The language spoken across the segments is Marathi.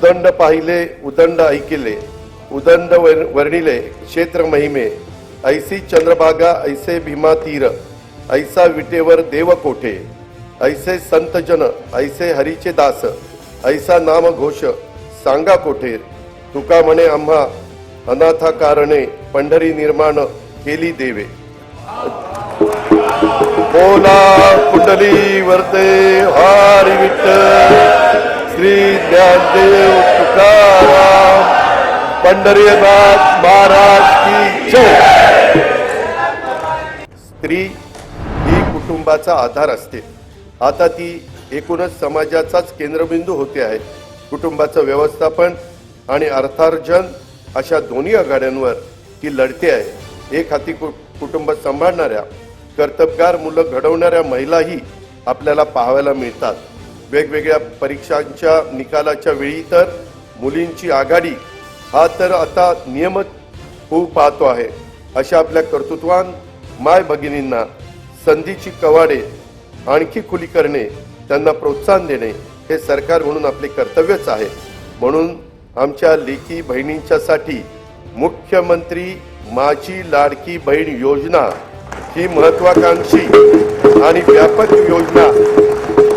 उदंड पाहिले उदंड ऐकिले उदंड वर- वर्णिले क्षेत्र महिमे ऐसी चंद्रभागा ऐसे भीमा तीर ऐसा विटेवर देव कोठे ऐसे संतजन ऐसे हरीचे दास ऐसा नाम घोष सांगा कोठे तुका म्हणे आम्हा अनाथा कारणे पंढरी निर्माण केली देवे. बोला कुंडली वरते हारी विठ्ठल. श्री ज्ञानदेव तुकाराम पंढरीनाथ महाराज की जय. स्त्री ही कुटुंबाचा आधार असते. आता ती एकूणच समाजाचाच केंद्रबिंदू होते आहे. कुटुंबाचं व्यवस्थापन आणि अर्थार्जन अशा दोन्ही आघाड्यांवर ती लढते आहे. एक हाती कु- कुटुंब सांभाळणाऱ्या कर्तबगार मुलं घडवणाऱ्या महिलाही आपल्याला पाहायला मिळतात. वेगवेगळ्या परीक्षांच्या निकालाच्या वेळी तर मुलींची आघाडी हा तर आता नियमित होऊ पाहतो आहे. अशा आपल्या कर्तृत्वान माय भगिनींना संधीची कवाडे आणखी खुली करणे त्यांना प्रोत्साहन देणे हे सरकार म्हणून आपले कर्तव्यच आहे. म्हणून आमच्या लेखी बहिणींच्यासाठी मुख्यमंत्री माझी लाडकी बहीण योजना ही महत्वाकांक्षी आणि व्यापक योजना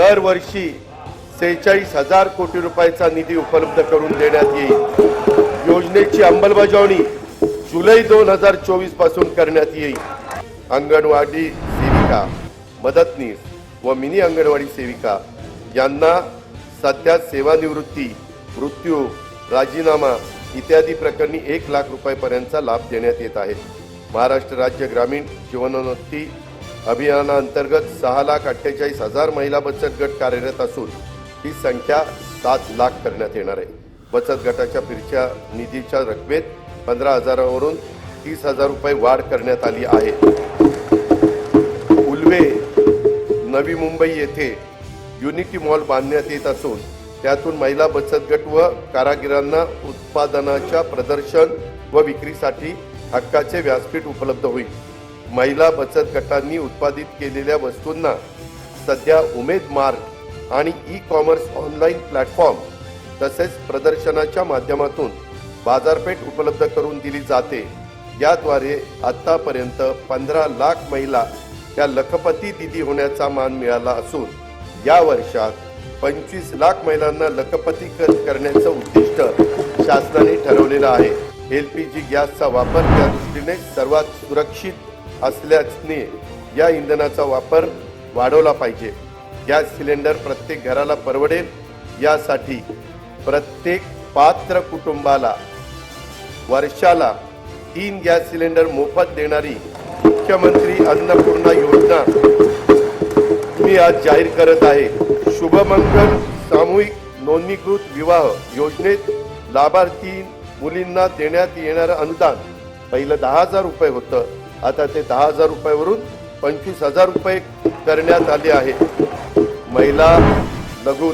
दरवर्षी सेहेचाळीस हजार कोटी रुपयाचा निधी उपलब्ध करून देण्यात येईल. योजनेची अंमलबजावणी जुलै दोन हजार चोवीसपासून करण्यात येईल. अंगणवाडी सेविका मदतनीस व मिनी अंगणवाडी सेविका यांना सध्या सेवानिवृत्ती मृत्यू राजीनामा इत्यादी प्रकरणी एक लाख रुपयापर्यंतचा लाभ देण्यात येत आहे. महाराष्ट्र राज्य ग्रामीण जीवनोन्नती अभियानाअंतर्गत सहा लाख अठ्ठेचाळीस हजार महिला बचत गट कार्यरत असून ही संख्या सात लाख करण्यात येणार आहे. बचत गटाच्या फिरच्या निधीच्या रकमेत पंधरा हजारावरून तीस हजार रुपये वाढ करण्यात आली आहे. उल्वे नवी मुंबई येथे युनिटी मॉल बांधण्यात येत असून त्यातून महिला बचत गट व कारागिरांना उत्पादनाच्या प्रदर्शन व विक्रीसाठी हक्काचे व्यासपीठ उपलब्ध होईल. महिला बचत गटांनी उत्पादित केलेल्या वस्तूंना सध्या उमेद मार्ग आणि ई कॉमर्स ऑनलाईन प्लॅटफॉर्म तसेच प्रदर्शनाच्या माध्यमातून बाजारपेठ उपलब्ध करून दिली जाते. याद्वारे आतापर्यंत पंधरा लाख महिला या लखपती दिदी होण्याचा मान मिळाला असून या वर्षात पंचवीस लाख महिलांना लखपती कर- करण्याचं उद्दिष्ट शासनाने ठरवलेलं आहे. एल पी जी गॅसचा वापर त्या दृष्टीने सर्वात सुरक्षित असल्याने या इंधनाचा वापर वाढवला पाहिजे. गॅस सिलेंडर प्रत्येक घराला परवडेल. यासाठी प्रत्येक पात्र कुटुंबाला वर्षाला तीन गॅस सिलेंडर मोफत देणारी मुख्यमंत्री अन्नपूर्णा योजना मी आज जाहीर करत आहे. शुभमंगल सामूहिक नोंदणीकृत विवाह योजनेत लाभार्थी मुलींना देण्यात येणारं अनुदान. पहिलं दहा हजार रुपये होतं. आता ते दहा हजार रुपयावरून पंचवीस हजार रुपये करण्यात आले आहे. महिला लघु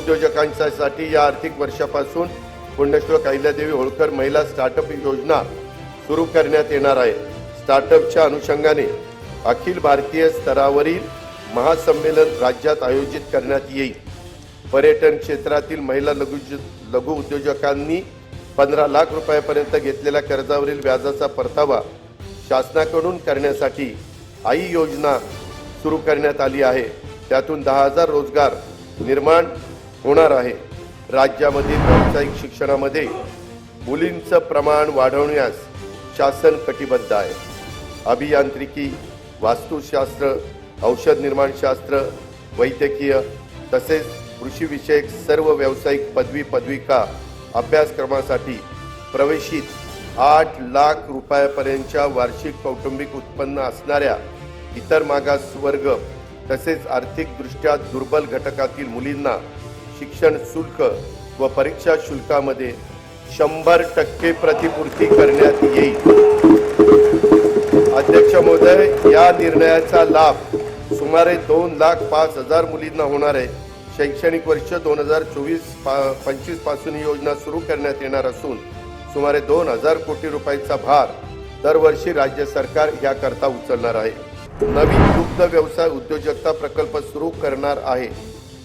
या आर्थिक वर्षापासून पुण्यश्लोक अहिल्यादेवी होळकर महिला स्टार्टअप योजना सुरू करण्यात येणार आहे. स्टार्टअपच्या अनुषंगाने अखिल भारतीय स्तरावरील महासंमेलन राज्यात आयोजित करण्यात येईल. पर्यटन क्षेत्रातील महिला लघु लघु उद्योजकांनी पंधरा लाख रुपयापर्यंत घेतलेल्या कर्जावरील व्याजाचा परतावा शासनाकडून करण्यासाठी आई योजना सुरू करण्यात आली आहे. त्यातून दहा हजार रोजगार निर्माण होणार आहे. राज्यामधील व्यावसायिक शिक्षणामध्ये मुलींचं प्रमाण वाढवण्यास शासन कटिबद्ध आहे. अभियांत्रिकी वास्तुशास्त्र औषध निर्माणशास्त्र वैद्यकीय तसेच कृषीविषयक सर्व व्यावसायिक पदवी पदविका अभ्यासक्रमासाठी प्रवेशित आठ लाख रुपयापर्यंतच्या वार्षिक कौटुंबिक उत्पन्न असणाऱ्या इतर मागासवर्ग तसेच आर्थिकदृष्ट्या दुर्बल घटकातील मुलींना शिक्षण शुल्क व परीक्षा शुल्कामध्ये शंभर टक्के प्रतिपूर्ती करण्यात येईल. अध्यक्ष महोदय या निर्णयाचा लाभ सुमारे दोन लाख पाच हजार मुलींना होणार आहे. शैक्षणिक वर्ष दोन हजार चोवीस पा पंचवीसपासून ही योजना सुरू करण्यात येणार असून सुमारे दोन हजार कोटी रुपयाचा भार दरवर्षी राज्य सरकार याकरता उचलणार आहे. नवीन दुग्ध व्यवसाय उद्योजकता प्रकल्प सुरू करणार आहे.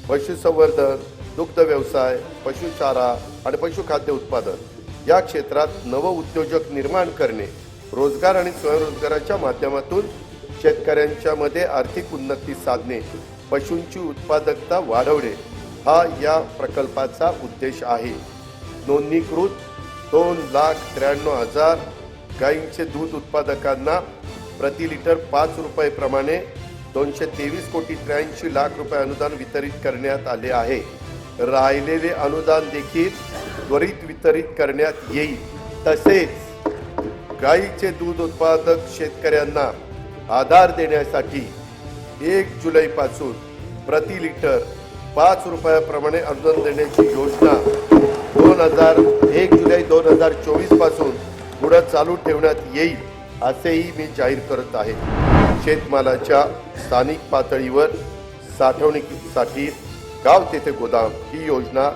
पशुसंवर्धन दुग्ध व्यवसाय पशुचारा आणि पशुखाद्य उत्पादन या क्षेत्रात नव उद्योजक निर्माण करणे रोजगार आणि स्वयंरोजगाराच्या माध्यमातून शेतकऱ्यांच्या मध्ये आर्थिक उन्नती साधणे पशूंची उत्पादकता वाढवणे हा या प्रकल्पाचा उद्देश आहे. नोंदणीकृत दोन लाख त्र्याण्णव हजार गायींचे दूध उत्पादकांना प्रति लिटर पाच रुपये प्रमाणे दोनशे तेवीस कोटी त्र्याऐंशी लाख रुपये अनुदान वितरित करण्यात आले आहे. राहिलेले अनुदान देखील त्वरित वितरित करण्यात येईल. तसेच गायीचे दूध उत्पादक शेतकऱ्यांना आधार देण्यासाठी एक जुलैपासून प्रति लिटर पाच रुपयाप्रमाणे अनुदान देण्याची योजना दोन हजार एक जुलै दोन हजार चोवीसपासून पुढे चालू ठेवण्यात येईल असेही मी जाहीर करत आहे. शेतमालाच्या स्थानिक पातळीवर साठवणुकीसाठी गाव तेथे गोदाम ही योजना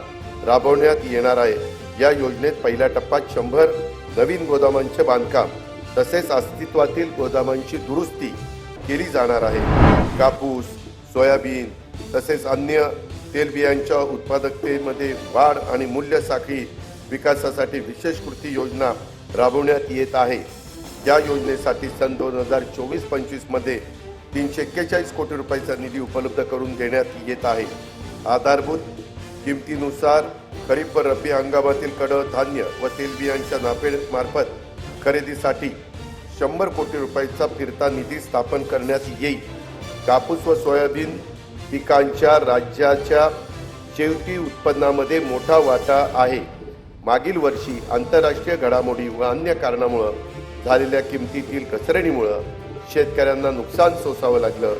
राबवण्यात येणार आहे. या योजनेत पहिल्या टप्प्यात शंभर नवीन गोदामांचे बांधकाम तसेच अस्तित्वातील गोदामांची दुरुस्ती केली जाणार आहे. कापूस सोयाबीन तसेच अन्य तेलबियांच्या उत्पादकतेमध्ये वाढ आणि मूल्य साखळी विकासासाठी विशेष कृती योजना राबवण्यात येत आहे. या योजनेसाठी सन दोन हजार चोवीस पंचवीसमध्ये तीनशे एक्केचाळीस कोटी रुपयाचा निधी उपलब्ध करून देण्यात येत आहे. आधारभूत किमतीनुसार खरीप व रब्बी हंगामातील कडधान्य व तेलबियांच्या नापेडमार्फत खरेदीसाठी शंभर कोटी रुपयाचा फिरता निधी स्थापन करण्यात येईल. कापूस व सोयाबीन पिकांच्या राज्याच्या शेवटी उत्पन्नामध्ये मोठा वाटा आहे. मागील वर्षी आंतरराष्ट्रीय घडामोडी व अन्य कारणामुळं झालेल्या किमतीतील घसरणीमुळं शेतकऱ्यांना नुकसान सोसावं लागलं.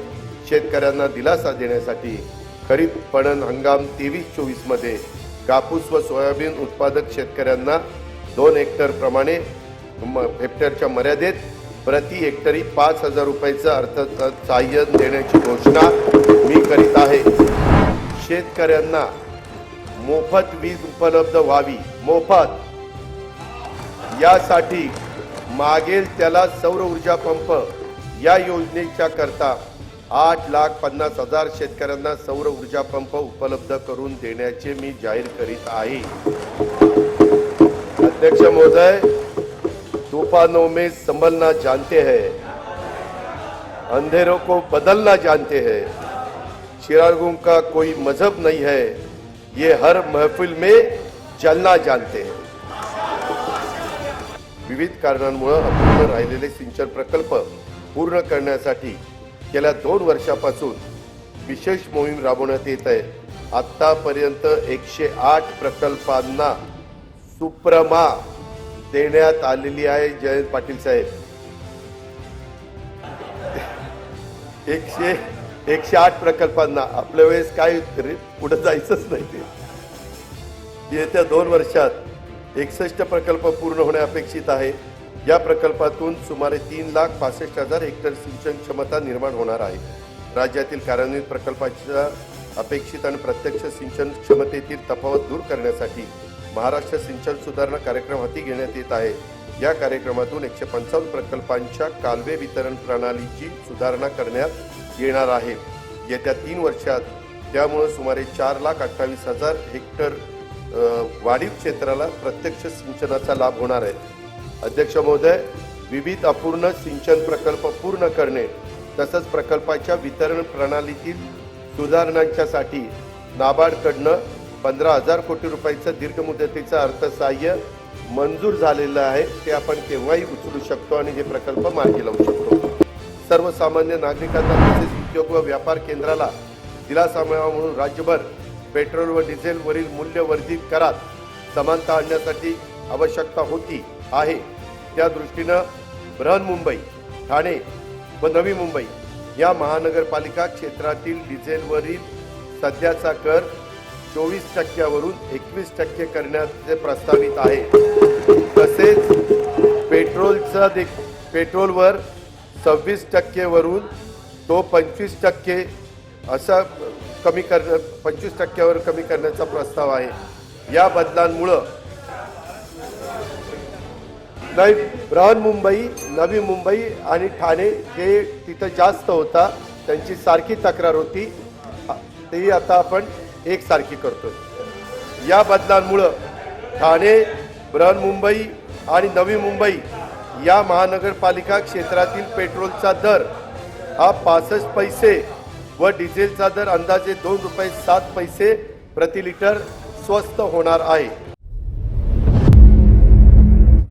शेतकऱ्यांना दिलासा देण्यासाठी खरीप पणन हंगाम तेवीस चोवीसमध्ये कापूस व सोयाबीन उत्पादक शेतकऱ्यांना दोन हेक्टरप्रमाणे म- हेक्टरच्या मर्यादेत प्रति हेक्टरी पाच हजार रुपयाचं अर्थ सहाय्य देण्याची घोषणा मी करीत आहे. शेतकऱ्यांना मोफत वीज उपलब्ध व्हावी. मोफत. यासाठी मागेल त्याला सौर ऊर्जा पंप. या योजनेच्या करता आठ लाख पन्नास हजार शेतकऱ्यांना सौर ऊर्जा पंप उपलब्ध करून देण्याचे मी जाहीर करीत आहे. अध्यक्ष महोदय तूफानों में संभलना जानते हैं. अंधेरों को बदलना जानते हैं. चिरागों का कोई मजहब नहीं है ये हर महफिल में चलना जानते हैं। विविध कारणांमुळे अपूर्ण राहिलेले सिंचन प्रकल्प पूर्ण करण्यासाठी गेल्या दोन वर्षापासून विशेष मोहीम राबवण्यात येत आहे. आतापर्यंत एकशे आठ प्रकल्पांना सुप्रमा देण्यात आलेली आहे जयंत पाटील साहेब. एकशे एकशे आठ प्रकल्पांना आपल्या वेळेस काय पुढे जायचंच नाही ते. येत्या दोन वर्षात एकसष्ट प्रकल्प पूर्ण होणे अपेक्षित आहे. या प्रकल्पातून सुमारे तीन लाख पासष्ट हजार हेक्टर सिंचन क्षमता निर्माण होणार आहे. राज्यातील कार्यान्वित प्रकल्पाच्या अपेक्षित आणि प्रत्यक्ष सिंचन क्षमतेतील तफावत दूर करण्यासाठी महाराष्ट्र सिंचन सुधारणा कार्यक्रम हाती घेण्यात येत आहे. या कार्यक्रमातून एकशे पंचावन्न प्रकल्पांच्या कालवे वितरण प्रणालीची सुधारणा करण्यात येणार आहे. येत्या तीन वर्षात त्यामुळे सुमारे चार लाख अठ्ठावीस हजार हेक्टर वाढीव क्षेत्राला प्रत्यक्ष सिंचनाचा लाभ होणार आहे. अध्यक्ष महोदय विविध अपूर्ण सिंचन प्रकल्प पूर्ण करणे तसंच प्रकल्पाच्या वितरण प्रणालीतील सुधारणांच्यासाठी नाबार्डकडनं पंधरा हजार कोटी रुपयाचं दीर्घ मुदतीचं अर्थसहाय्य मंजूर झालेलं आहे. ते आपण केव्हाही उचलू शकतो आणि हे प्रकल्प मार्गी लावू शकतो. सर्वसामान्य नागरिकांना तसेच उद्योग व व्यापार केंद्राला दिलासा मिळावा म्हणून राज्यभर पेट्रोल व डिझेलवरील मूल्यवर्धित करात समानता आणण्यासाठी आवश्यकता होती आहे. त्या दृष्टीनं बृहन्मुंबई ठाणे व नवी मुंबई या महानगरपालिका क्षेत्रातील डिझेलवरील सध्याचा कर चोवीस टक्क्यावरून एकवीस टक्के करण्याचे प्रस्तावित आहे. तसेच पेट्रोलचा देख पेट्रोलवर सव्वीस टक्केवरून तो पंचवीस टक्के असा कमी करणं पंचवीस टक्क्यावर कमी करण्याचा प्रस्ताव आहे. या बदलांमुळं नवी बृहन्मुंबई नवी मुंबई आणि ठाणे हे तिथं जास्त होता त्यांची सारखी तक्रार होती. ती आता आपण एकसारखी करतो या बदलांमुळं ठाणे बृहन्मुंबई आणि नवी मुंबई या महानगरपालिका क्षेत्रातील पेट्रोलचा दर हा पासष्ट पैसे व डिझेलचा दर अंदाजे दोन रुपये सात पैसे प्रति लिटर स्वस्त होणार आहे.